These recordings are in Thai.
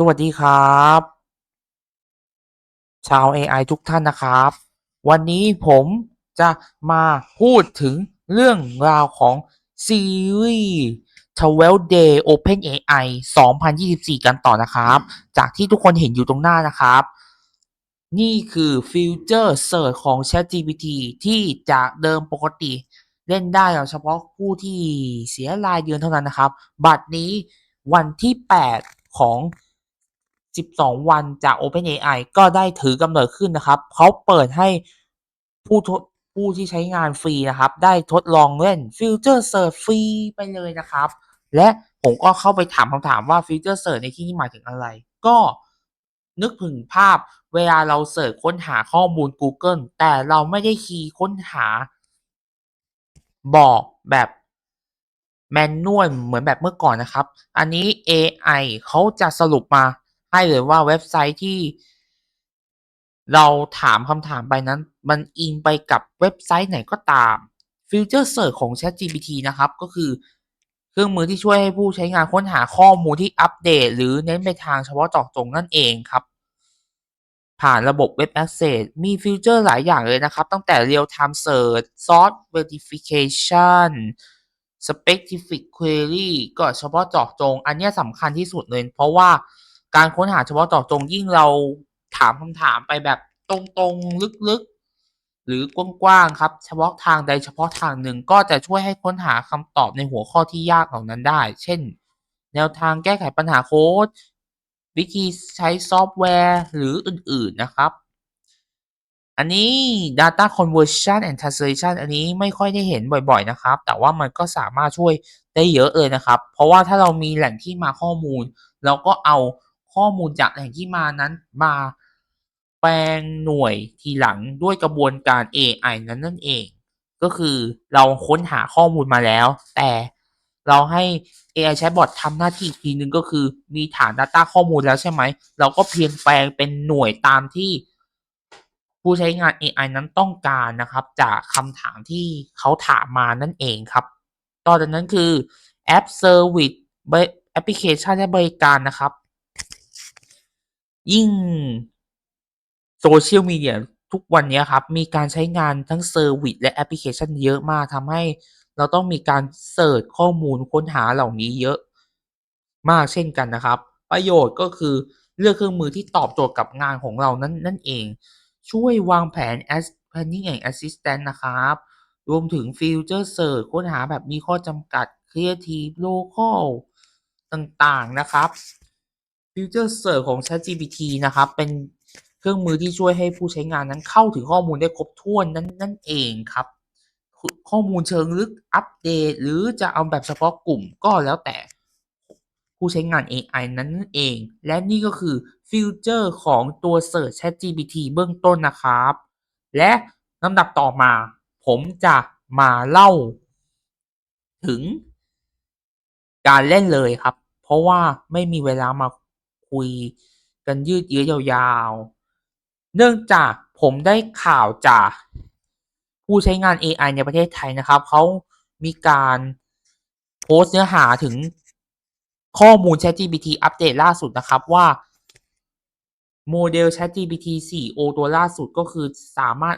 สวัสดีครับ ชาว AI ทุกท่านนะครับ วันนี้ผมจะมาพูดถึงเรื่องราวของซีรีส์12 Day Open AI 2024 กันต่อนะครับ จากที่ทุกคนเห็นอยู่ตรงหน้านะครับ นี่คือฟิวเจอร์เสิร์ชของ ChatGPT ที่จากเดิมปกติเล่นได้เฉพาะผู้ที่เสียรายเดือนเท่านั้นนะครับ บัตรนี้วันที่ 8 ของ 12 วันจาก OpenAI ก็ได้ถือกำเนิดขึ้นนะครับเขาเปิดให้ผู้ทดผู้ที่ใช้งานฟรีนะครับ ได้ทดลองเล่นฟิวเจอร์เสิร์ชฟรีไปเลยนะครับ และผมก็เข้าไปถามคำถามว่าฟิวเจอร์เสิร์ชในที่นี้หมายถึงอะไร ก็นึกถึงภาพเวลาเราเสิร์ชค้นหาข้อมูล Google แต่เราไม่ได้คีย์ค้นหา บอกแบบแมนนวลเหมือนแบบเมื่อก่อนนะครับ อันนี้ AI เขาจะสรุปมา ให้เลยว่าเว็บไซต์ที่ เราถามคำถามไปนั้น มันอิงไปกับเว็บไซต์ไหนก็ตาม Future Search ของ ChatGPT นะครับ ก็คือเครื่องมือที่ช่วยให้ผู้ใช้งานค้นหาข้อมูลที่อัปเดต หรือเน้นไปทางเฉพาะเจาะจงนั่นเองครับ ผ่านระบบ Web Access มีฟีเจอร์หลายอย่างเลยนะครับ ตั้งแต่ Real Time Search Source Verification Specific Query ก็เฉพาะเจาะจง อันนี้สำคัญที่สุดเลย เพราะว่า การค้นหาเฉพาะเจาะจงยิ่งเราถามคำถามไปแบบตรงๆลึกๆ หรือกว้างๆครับ เฉพาะทางใดเฉพาะทางหนึ่งก็จะช่วยให้ค้นหาคำตอบในหัวข้อที่ยากเหล่านั้นได้ เช่น แนวทางแก้ไขปัญหาโค้ดวิธีใช้ซอฟต์แวร์หรืออื่นๆนะครับ อันนี้ data conversion and translation อันนี้ไม่ค่อยได้เห็นบ่อยๆนะครับ แต่ว่ามันก็สามารถช่วยได้เยอะเลยนะครับ เพราะว่าถ้าเรามีแหล่งที่มาข้อมูล เราก็เอา ข้อมูลจากแหล่งที่มานั้นมาแปลงหน่วยทีหลังด้วยกระบวนการ AI นั้นนั่นเอง ก็คือเราค้นหาข้อมูลมาแล้ว แต่เราให้ AI Chatbot ทำหน้าที่อีกทีนึงก็คือมีฐาน Data ข้อมูลแล้วใช่ไหม เราก็เพียงแปลงเป็นหน่วยตามที่ ผู้ใช้งาน AI นั้นต้องการนะครับ จากคำถามที่เขาถามมานั่นเองครับ ต่อจากนั้นคือแอป Service แอปพลิเคชันและบริการนะครับ ยิ่ง โซเชียลมีเดียทุกวันนี้ครับ มีการใช้งานทั้งเซอร์วิสและแอปพลิเคชันเยอะมากทำให้เราต้องมีการเสิร์ชข้อมูลค้นหาเหล่านี้เยอะมากเช่นกันนะครับ ประโยชน์ก็คือเลือกเครื่องมือที่ตอบโจทย์กับงานของเรานั่นนั่นเอง ช่วยวางแผน as planning and assistant นะครับ รวมถึง Future Search ค้นหาแบบมีข้อจำกัด Creative Local ต่างๆนะครับ Future Search ของ ChatGPT นะครับ เป็นเครื่องมือที่ช่วยให้ผู้ใช้งานนั้นเข้าถึงข้อมูลได้ครบถ้วนนั่นนั่นเองครับ ข้อมูลเชิงลึกอัปเดต หรือจะเอาแบบเฉพาะกลุ่มก็แล้วแต่ผู้ใช้งาน AI นั้นนั่นเอง และนี่ก็คือฟิวเจอร์ของตัว Search ChatGPT เบื้องต้นนะครับ และลำดับต่อมา ผมจะมาเล่า ถึง การเล่นเลยครับ เพราะว่าไม่มีเวลามา คุยกันยืดเยื้อยาวๆ เนื่องจากผมได้ข่าวจากผู้ใช้งาน AI ในประเทศไทยนะครับเขามีการโพสต์เนื้อหาถึงข้อมูล ChatGPT อัปเดตล่าสุดนะครับว่าโมเดล ChatGPT 4o ตัวล่าสุดก็คือสามารถ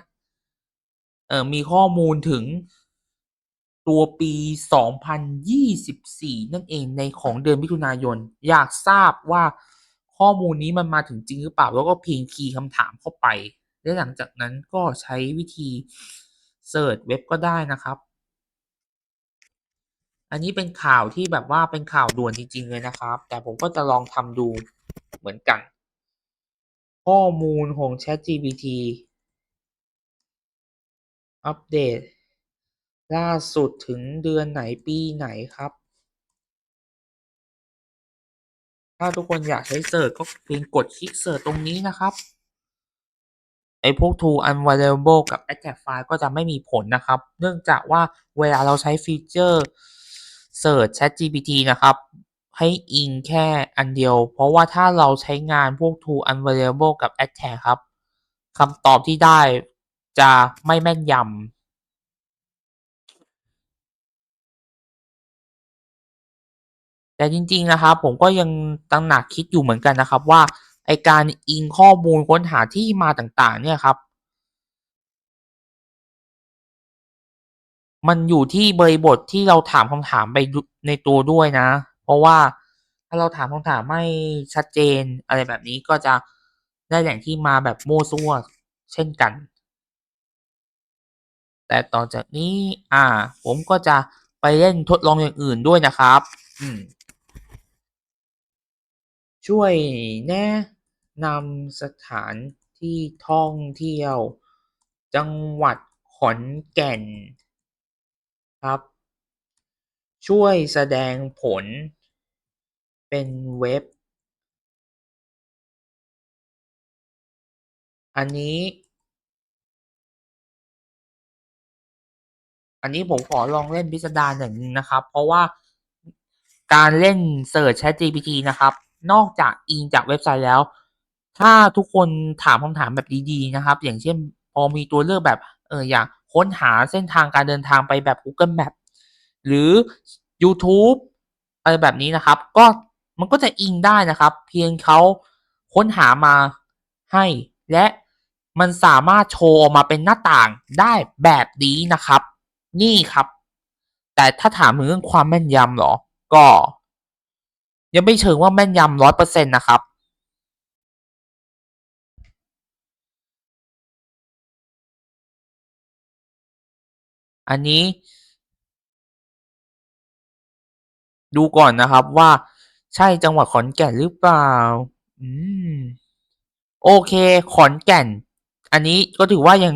เอ่อมีข้อมูลถึงตัวปี 2024 นั่นเองในของเดือนมิถุนายน อยากทราบว่า ข้อมูลนี้มันมาถึงจริงหรือเปล่า แล้วก็เพียงคีย์คำถามเข้าไป และหลังจากนั้นก็ใช้วิธีเสิร์ชเว็บก็ได้นะครับ อันนี้เป็นข่าวที่แบบว่าเป็นข่าวด่วนจริง ๆ เลยนะครับ แต่ผมก็จะลองทำดูเหมือนกัน ข้อมูลของ ChatGPT อัปเดต ล่าสุดถึงเดือนไหนปีไหนครับ ถ้าทุกคนอยากใช้เสิร์ชก็เพียงกดคลิกเสิร์ชตรงนี้นะครับไอ้พวก tool unavailable กับ attack file ก็จะไม่มีผลนะครับ เนื่องจากว่าเวลาเราใช้ฟีเจอร์ Search ChatGPT นะครับ ให้อิงแค่อันเดียว เพราะว่าถ้าเราใช้งานพวก tool unavailable กับ attack ครับคำตอบที่ได้จะไม่แม่นยำ แต่จริงๆนะครับผมก็ยังตระหนักคิดอยู่เหมือนกันนะครับ ว่าไอการอิงข้อมูลค้นหาที่มาต่างๆ เนี่ยครับ มันอยู่ที่บริบทที่เราถามคำถามไปในตัวด้วยนะ เพราะว่าถ้าเราถามคำถามไม่ชัดเจนอะไรแบบนี้ก็จะได้แหล่งที่มาแบบโมั่วซั่วเช่นกัน แต่ต่อจากนี้ อ่า ผมก็จะไปเล่นทดลองอย่างอื่นด้วยนะครับ อืม ช่วยแนะนำสถานที่ท่องเที่ยว จังหวัดขอนแก่นครับ ช่วยแสดงผล เป็นเว็บ อันนี้ อันนี้ผมขอลองเล่นพิสดารอย่างหนึ่งนะครับ เพราะว่าการเล่นเซิร์ช ChatGPT นะครับ นอกจากอิงจากเว็บไซต์แล้ว ถ้าทุกคนถามคำถามแบบดีๆนะครับ อย่างเช่นพอมีตัวเลือกแบบเอออยากค้นหาเส้นทางการเดินทางไปแบบ Google Map หรือยูทูบอะไรแบบนี้นะครับ ก็มันก็จะอิงได้นะครับ เพียงเขาค้นหามาให้ และมันสามารถโชว์ออกมาเป็นหน้าต่างได้แบบนี้นะครับ นี่ครับ แต่ถ้าถามถึงเรื่องความแม่นยำเหรอ ก็ ยังไม่เชิงว่าแม่นยำ100%นต์นะครับอันนี้ ดูก่อนนะครับว่าใช่จังหวัดขอนแก่นหรือเปล่า อืม โอเค ขอนแก่น อันนี้ก็ถือว่ายัง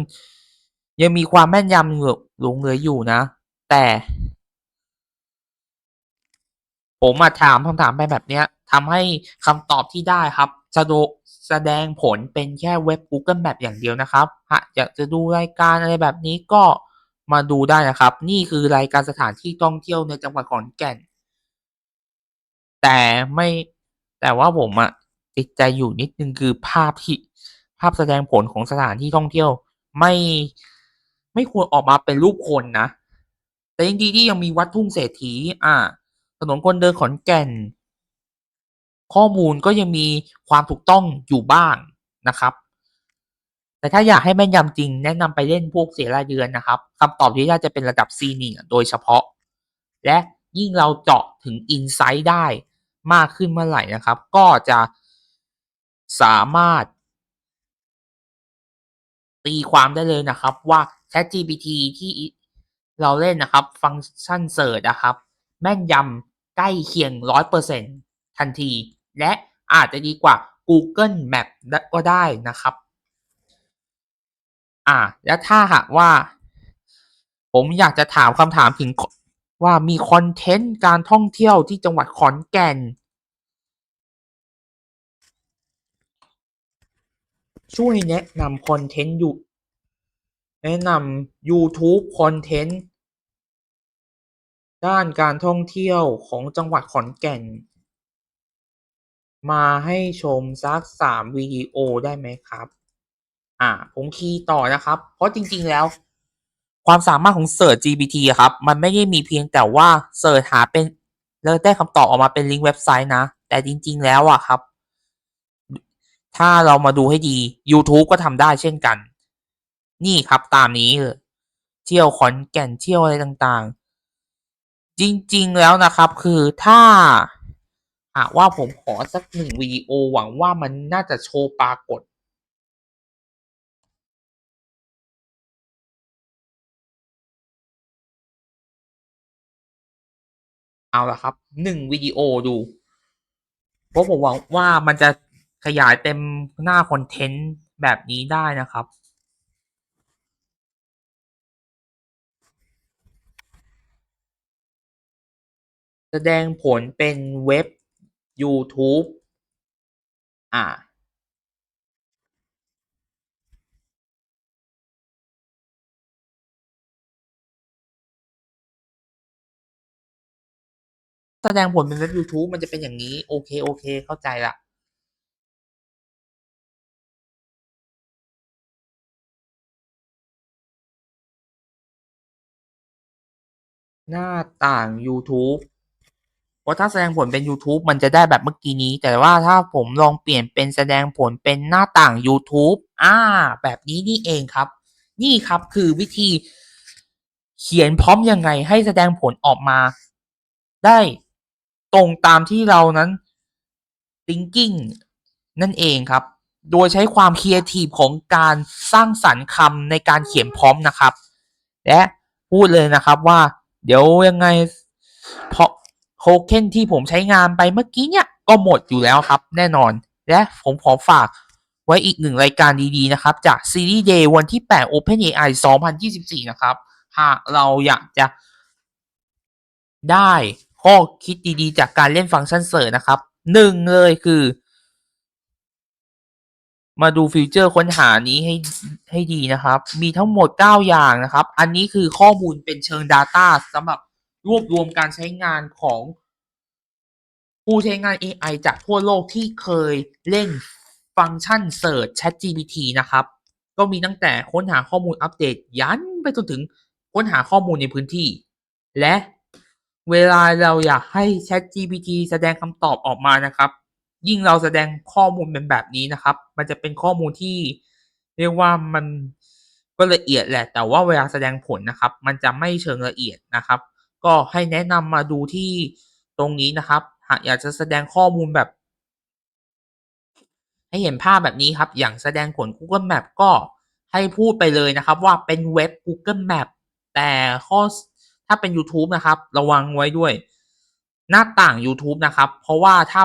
ยังมีความแม่นยำเหลือหลงเหลืออยู่นะ แต่ ผมอะถามคำถามไปแบบเนี้ยทำให้คำตอบที่ได้ครับสะดแสดงผลเป็นแค่เว็บ Google Map อย่างเดียวนะครับหากอยากจะดูรายการอะไรแบบนี้ก็มาดูได้นะครับ นี่คือรายการสถานที่ท่องเที่ยวในจังหวัดขอนแก่น แต่ไม่แต่ว่าผมอะติดใจอยู่นิดนึงคือภาพที่ภาพแสดงผลของสถานที่ท่องเที่ยว ไม่ไม่ควรออกมาเป็นรูปคนนะ แต่ยังดีที่ยังมีวัดทุ่งเศรษฐีอา นนคนเดินขอนแก่น ข้อมูลก็ยังมีความถูกต้องอยู่บ้างนะครับ แต่ถ้าอยากให้แม่นยำจริงแนะนำไปเล่นพวกเสียรายเดือนนะครับคำตอบที่ได้จะเป็นระดับ Senior โดยเฉพาะ และยิ่งเราเจาะถึงอินไซต์ได้มากขึ้นเมื่อไหร่นะครับ ก็จะสามารถ ตีความได้เลยนะครับว่า ChatGPT ที่เราเล่นนะครับ ฟังก์ชันเซิร์ชอะครับ แม่นยำ ใกล้เคียง 100%ทันที และอาจจะดีกว่า Google Map ก็ได้นะครับ อ่า แล้วถ้าหากว่า ผมอยากจะถามคำถามถึงว่ามีคอนเทนต์การท่องเที่ยวที่จังหวัดขอนแก่น ช่วยแนะนำคอนเทนต์อยู่ แนะนำยูทูบคอนเทนต์ ด้านการท่องเที่ยวของจังหวัดขอนแก่น มาให้ชมสัก3วิดีโอได้ไหมครับ อ่า ผมคีย์ต่อนะครับ เพราะจริงๆแล้ว ความสามารถของเซิร์ช GPT อะครับ มันไม่ได้มีเพียงแต่ว่าเซิร์ชหาเป็นแล้วได้คำตอบออกมาเป็นลิงก์เว็บไซต์นะ แต่จริง ๆ แล้วอะครับ ถ้าเรามาดูให้ดียูทูบก็ทำได้เช่นกัน นี่ครับตามนี้เลยเที่ยวขอนแก่นเที่ยวอะไรต่างๆ จริง ๆ แล้วนะครับ คือถ้าหากว่าผมขอสัก1วิดีโอหวังว่ามันน่าจะโชว์ปรากฏ เอาละครับ1วิดีโอดูเพราะผมหวังว่ามันจะขยายเต็มหน้าคอนเทนต์แบบนี้ได้นะครับ แสดงผลเป็นเว็บยูทูบอาแสดงผลเป็นเว็บยูทูบมันจะเป็นอย่างงี้ โอเคๆเค เข้าใจล้วหน้าต่างยู ทูบเพราะถ้าแสดงผลเป็นยูทูบมันจะได้แบบเมื่อกี้นี้ แต่ว่าถ้าผมลองเปลี่ยนเป็นแสดงผลเป็นหน้าต่างยูทูบอ่า แบบนี้นี่เองครับ นี่ครับคือวิธีเขียนพร้อมยังไงให้แสดงผลออกมา ได้ตรงตามที่เรานั้น thinking นั่นเองครับ โดยใช้ความครีเอทีฟของการสร้างสรรค์คำในการเขียนพร้อมนะครับ และพูดเลยนะครับว่า เดี๋ยวยังไงเพราะ โทเค็นที่ผมใช้งานไปเมื่อกี้เนี่ยก็หมดอยู่แล้วครับแน่นอน และผมขอฝากไว้อีกหนึ่งรายการดีๆนะครับ จากซีรีส์ Day วันที่ 8 OpenAI 2024 นะครับ หากเราอยากจะได้ข้อคิดดีๆ จากการเล่นฟังก์ชันเสิร์ชนะครับหนึ่งเลยคือ มาดูฟีเจอร์ค้นหานี้ให้ให้ดีนะครับ มีทั้งหมด 9 อย่างนะครับ อันนี้คือข้อมูลเป็นเชิง Data สำหรับ รวบรวมการใช้งานของผู้ใช้งาน AI จากทั่วโลกที่เคยเล่นฟังก์ชัน Search ChatGPT นะครับ ก็มีตั้งแต่ค้นหาข้อมูลอัปเดตยันไปจนถึงค้นหาข้อมูลในพื้นที่ และเวลาเราอยากให้ ChatGPT แสดงคำตอบออกมานะครับ ยิ่งเราแสดงข้อมูลเป็นแบบนี้นะครับ มันจะเป็นข้อมูลที่เรียกว่ามันก็ละเอียดแหละ แต่ว่าเวลาแสดงผลนะครับ มันจะไม่เชิงละเอียดนะครับ ก็ให้แนะนำมาดูที่ตรงนี้นะครับ หากอยากจะแสดงข้อมูลแบบ ให้เห็นภาพแบบนี้ครับ อย่างแสดงผล Google Map ก็ให้พูดไปเลยนะครับ ว่าเป็นเว็บ Google Map แต่ข้อถ้าเป็น YouTube นะครับ ระวังไว้ด้วย หน้าต่าง YouTube นะครับ เพราะว่าถ้า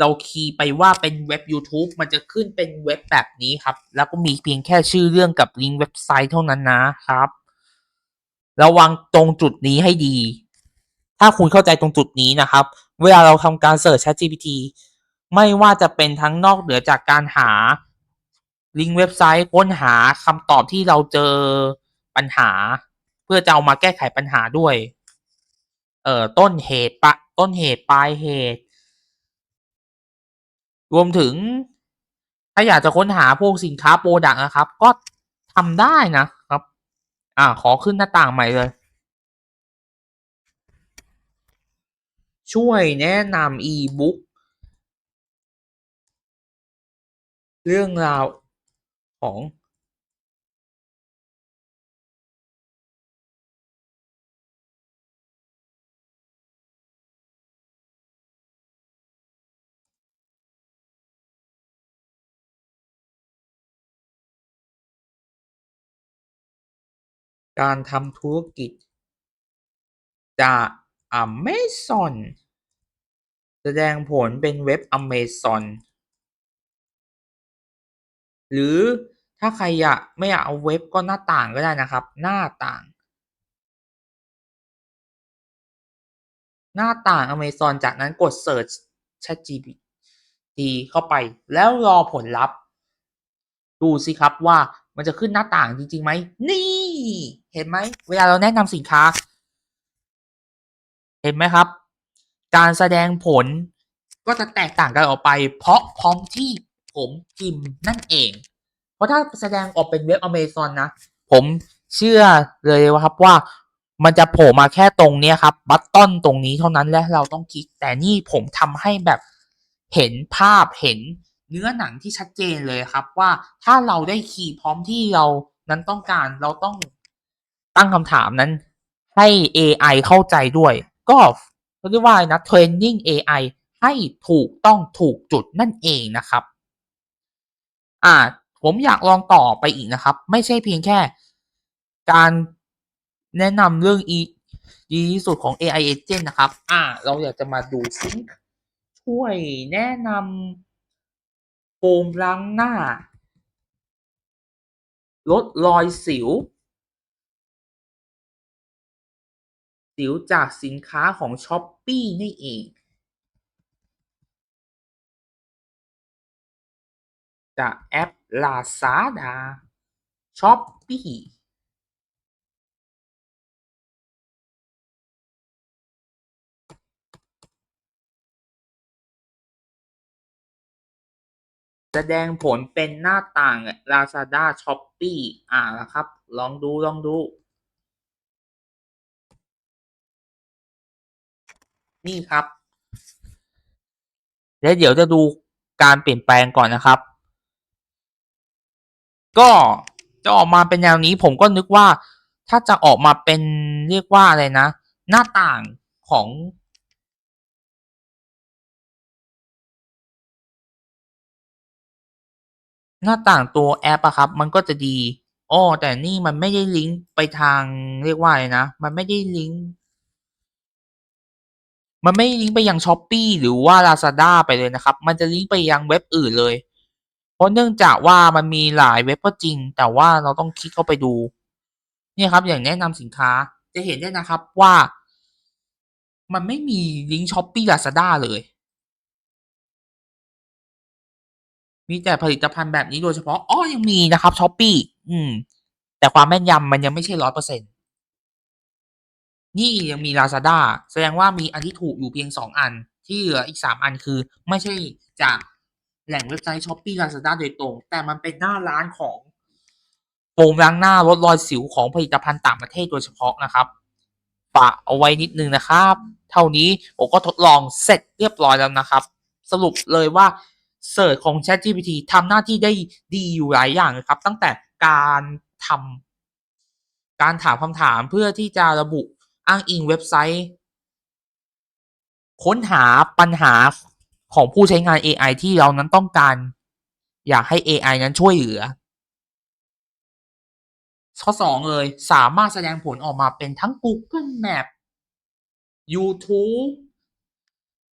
เราคีย์ไปว่าเป็นเว็บ YouTube มันจะขึ้นเป็นเว็บแบบนี้ครับ แล้วก็มีเพียงแค่ชื่อเรื่องกับลิงก์เว็บไซต์เท่านั้นนะครับ ระวังตรงจุดนี้ให้ดี ถ้าคุณเข้าใจตรงจุดนี้นะครับ เวลาเราทำการเสิร์ช ChatGPT ไม่ว่าจะเป็นทั้งนอกเหนือจากการหาลิงก์เว็บไซต์ค้นหาคำตอบที่เราเจอปัญหา เพื่อจะเอามาแก้ไขปัญหาด้วย เอ่อต้นเหตุปะต้นเหตุปลายเหตุ รวมถึง ถ้าอยากจะค้นหาพวกสินค้าโปรดักต์นะครับ ก็ทำได้นะ อ่าขอขึ้นหน้าต่างใหม่เลย ช่วยแนะนำอีบุ๊กเรื่องราวของ การทำธุรกิจจาก Amazon แสดงผลเป็นเว็บ Amazon หรือถ้าใครอยากไม่อยากเอาเว็บก็หน้าต่างก็ได้นะครับ หน้าต่าง หน้าต่าง Amazon จากนั้นกด Search ChatGPT เข้าไปแล้วรอผลลัพธ์ ดูสิครับว่า มันจะขึ้นหน้าต่างจริงๆไหมนี่ เห็นไหมเวลาเราแนะนำสินค้า เห็นไหมครับ การแสดงผลก็จะแตกต่างกันออกไป เพราะพร้อมที่ผมพิมพ์นั่นเอง เพราะถ้าแสดงออกเป็นเว็บ Amazon นะ ผมเชื่อเลยว่าครับว่ามันจะโผล่มาแค่ตรงเนี้ยครับ บัตตอนตรงนี้เท่านั้นและเราต้องคลิก แต่นี่ผมทำให้แบบเห็นภาพเห็น เนื้อหนังที่ชัดเจนเลยครับว่าถ้าเราได้คีย์พร้อมที่เรานั้นต้องการเราต้องตั้งคำถามนั้นให้ AI เข้าใจด้วย ก็เรียกว่านะ training AI ให้ถูกต้องถูกจุดนั่นเองนะครับ อ่า ผมอยากลองต่อไปอีกนะครับ ไม่ใช่เพียงแค่การแนะนำเรื่อง e ดีที่สุดของ AI agent นะครับ อ่า เราอยากจะมาดูซิงช่วยแนะนำ โฟมล้างหน้า ลดรอยสิว สิวจากสินค้าของช้อปปี้นี่เองจากแอป Lazada Shopee แสดงผลเป็นหน้าต่าง Lazada Shopee อ่าละครับ ลองดูลองดู นี่ครับ และเดี๋ยวจะดูการเปลี่ยนแปลงก่อนนะครับ ก็จะออกมาเป็นแนวนี้ผมก็นึกว่าถ้าจะออกมาเป็นเรียกว่าอะไรนะ หน้าต่างของ หน้าต่างตัวแอปอะครับ มันก็จะดีอ้อแต่นี่มันไม่ได้ลิงก์ไปทางเรียกว่าอะไรนะ มันไม่ได้ลิงก์มันไม่ลิงก์ไปยัง Shopee หรือว่า Lazada ไปเลยนะครับ มันจะลิงก์ไปยังเว็บอื่นเลย เพราะเนื่องจากว่ามันมีหลายเว็บก็จริง แต่ว่าเราต้องคลิกเข้าไปดู เนี่ยครับ อย่างแนะนำสินค้าจะเห็นได้นะครับว่า มันไม่มีลิงก์ Shopee Lazada เลย มีแต่ผลิตภัณฑ์แบบนี้โดยเฉพาะอ้อยังมีนะครับ Shopee อืม แต่ความแม่นยำมันยังไม่ใช่100%นี่ยังมี Lazada แสดงว่ามีอันที่ถูกอยู่เพียง 2 อัน ที่เหลืออีก 3 อันคือ ไม่ใช่จากแหล่งเว็บไซต์ Shopee Lazada โดยตรง แต่มันเป็นหน้าร้านของโฟมล้างหน้าลดรอยสิวของผลิตภัณฑ์ต่างประเทศโดยเฉพาะนะครับฝากเอาไว้นิดนึงนะครับ เท่านี้ผมก็ทดลองเสร็จเรียบร้อยแล้วนะครับ สรุปเลยว่า เสิร์ชของ ChatGPT ทำหน้าที่ได้ดีอยู่หลายอย่างเลยครับ ตั้งแต่การทำการถามคำถามเพื่อที่จะระบุอ้างอิงเว็บไซต์ ค้นหาปัญหาของผู้ใช้งาน AI ที่เรานั้นต้องการ อยากให้ AI นั้นช่วยเหลือ ข้อ 2 เลยสามารถแสดงผลออกมาเป็นทั้ง Google Maps ยูทูบ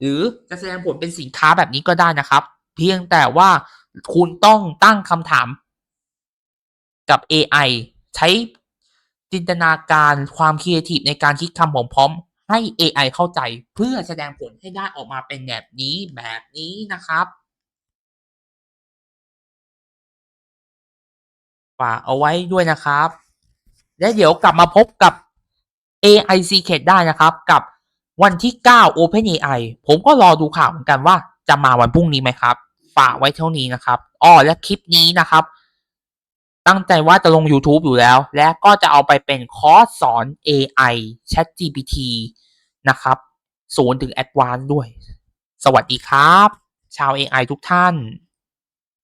หรือจะแสดงผลเป็นสินค้าแบบนี้ก็ได้นะครับ เพียงแต่ว่าคุณต้องตั้งคำถามกับ AI ใช้จินตนาการความครีเอทิฟในการคิดคำพร้อมให้ AI เข้าใจเพื่อแสดงผลให้ได้ออกมาเป็นแบบนี้แบบนี้นะครับฝากเอาไว้ด้วยนะครับ และเดี๋ยวกลับมาพบกับ AI Secret ได้นะครับกับวันที่ 9 OpenAI ผมก็รอดูข่าวเหมือนกันว่าจะมาวันพรุ่งนี้ไหมครับ ฝากไว้เท่านี้นะครับอ๋อและคลิปนี้นะครับ ตั้งใจว่าจะลง YouTube อยู่แล้ว และก็จะเอาไปเป็นคอร์สสอน AI ChatGPT นะครับศูนย์ถึง a d v a n c e ด้วย สวัสดีครับ ชาว AI ทุกท่าน